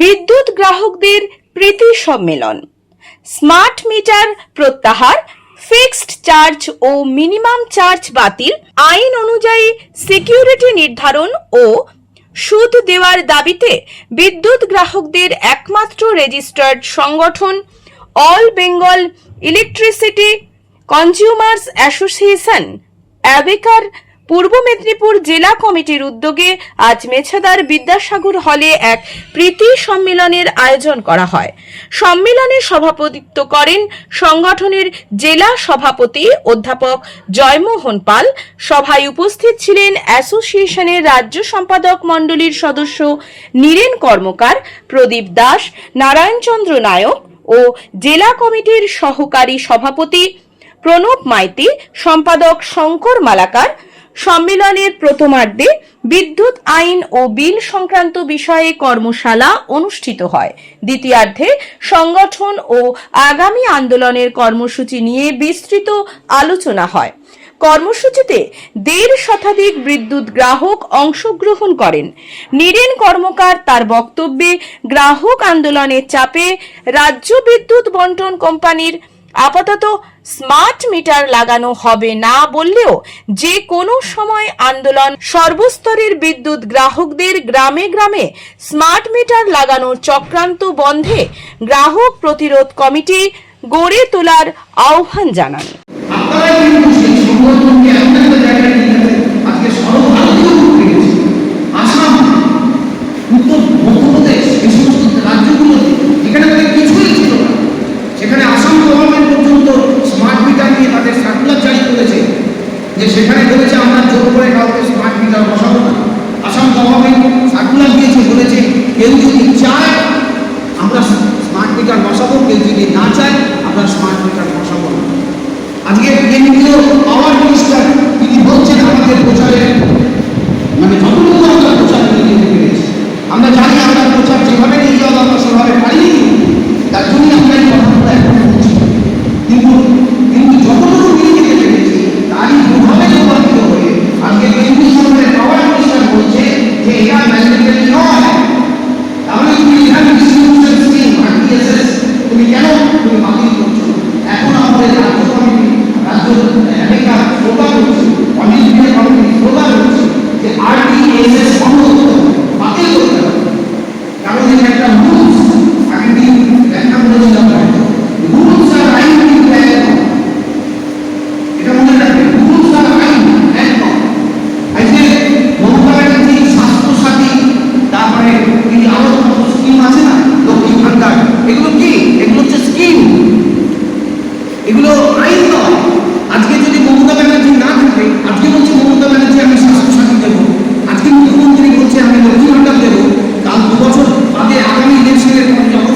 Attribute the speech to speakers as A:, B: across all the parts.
A: বিদ্যুৎ গ্রাহকদের প্রীতি সম্মেলন। স্মার্ট মিটার প্রত্যাহার, ফিক্সড চার্জ ও মিনিমাম চার্জ বাতিল, আইন অনুযায়ী সিকিউরিটি নির্ধারণ ও সুদ দেওয়ার দাবিতে বিদ্যুৎ গ্রাহকদের একমাত্র রেজিস্টার্ড সংগঠন all Bengal electricity consumers association, অ্যাবেকার পূর্ব মেদিনীপুর জেলা কমিটির উদ্যোগে আজ মেছাদার বিদ্যাসাগর হলে এক প্রীতি সম্মেলনের আয়োজন করা হয়। সম্মেলনে সভাপতিত্ব করেন সংগঠনের জেলা সভাপতি অধ্যাপক জয়মোহন পাল। সভায় উপস্থিত ছিলেন অ্যাসোসিয়েশনের রাজ্য সম্পাদক মণ্ডলীর সদস্য নীরেন কর্মকার, প্রদীপ দাস, নারায়ণচন্দ্র নায়ক ও জেলা কমিটির সহকারী সভাপতি প্রণব মাইতি, সম্পাদক শঙ্কর মালাকার সম্মেলনের প্রথমার্ধে বিদ্যুৎ আইন ও বিল সংক্রান্ত বিষয়ে কর্মশালা অনুষ্ঠিত হয়। দ্বিতীয়ার্ধে সংগঠন ও আগামী আন্দোলনের কর্মসূচি নিয়ে বিস্তৃত আলোচনা হয়। কর্মসূচিতে দেড় শতাধিক বিদ্যুৎ গ্রাহক অংশগ্রহণ করেন। নীরেন কর্মকার তার বক্তব্যে গ্রাহক আন্দোলনের চাপে রাজ্য বিদ্যুৎ বন্টন কোম্পানির আপাতত স্মার্ট মিটার লাগানো হবে না বললেও যে কোনো সময় আন্দোলন সর্বস্তরের বিদ্যুৎ গ্রাহকদের গ্রামে গ্রামে স্মার্ট মিটার লাগানোর চক্রান্ত বন্ধে গ্রাহক প্রতিরোধ কমিটি গড়ে তোলার আহ্বান জানান।
B: কেউ যদি চায়, আমরা স্মার্ট মিটার বসাবো কেউ যদি না চায়, আমরা স্মার্ট মিটার বসাবো না। আজকে কেন্দ্রীয় পাওয়ার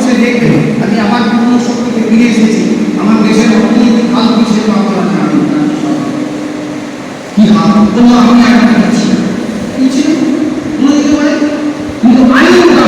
B: পর যখন সে দেখবে আমি আমার পূর্ণ শক্তিতে ফিরে এসেছি আমার দেশের অর্থনীতি কি সে আপনারা কি? হাত আমি একটা দিচ্ছি। কিছু মনে দিতে পারে? কিন্তু আইনটা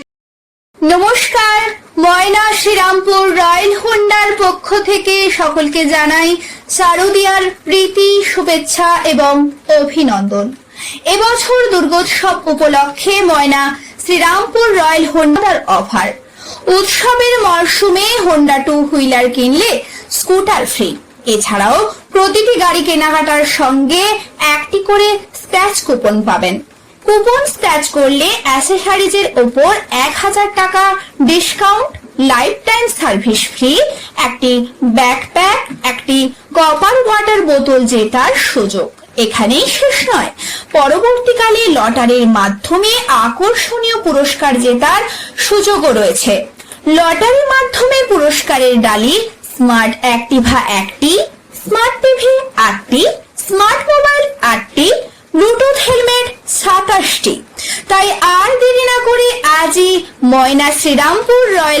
C: নমস্কার, ময়না শ্রীরামপুর রয়্যাল হোন্ডার পক্ষ থেকে সকলকে জানাই শারদিয়ার প্রীতি, শুভেচ্ছা এবং অভিনন্দন। এবছর দুর্গোৎসব উপলক্ষে ময়না শ্রীরামপুর রয়্যাল হোন্ডার অফার। উৎসবের মরশুমে হোন্ডা টু হুইলার কিনলে স্কুটার ফ্রি। এছাড়াও প্রতিটি গাড়ি কেনাকাটার সঙ্গে একটি করে স্ক্র্যাচ কুপন পাবেন। কুপন স্ক্র্যাচ করলে অ্যাসেসারিজের ওপর এক হাজার টাকা discount life time service free, একটি ব্যাকপ্যাক, একটি কপার ওয়াটার বোতল জেতার সুযোগ। এখানেই শেষ নয়। পরবর্তীকালে লটারির মাধ্যমে আকর্ষণীয় পুরস্কার জেতার সুযোগও রয়েছে। লটারির মাধ্যমে পুরস্কারের ডালি, স্মার্ট অ্যাক্টিভা একটি, স্মার্ট টিভি আটটি স্মার্ট মোবাইল আটটি ব্লুটুথ হেলমেট সাতাশটি তাই আর দেরি না করে আজই ময়না শ্রীরামপুর রয়্যাল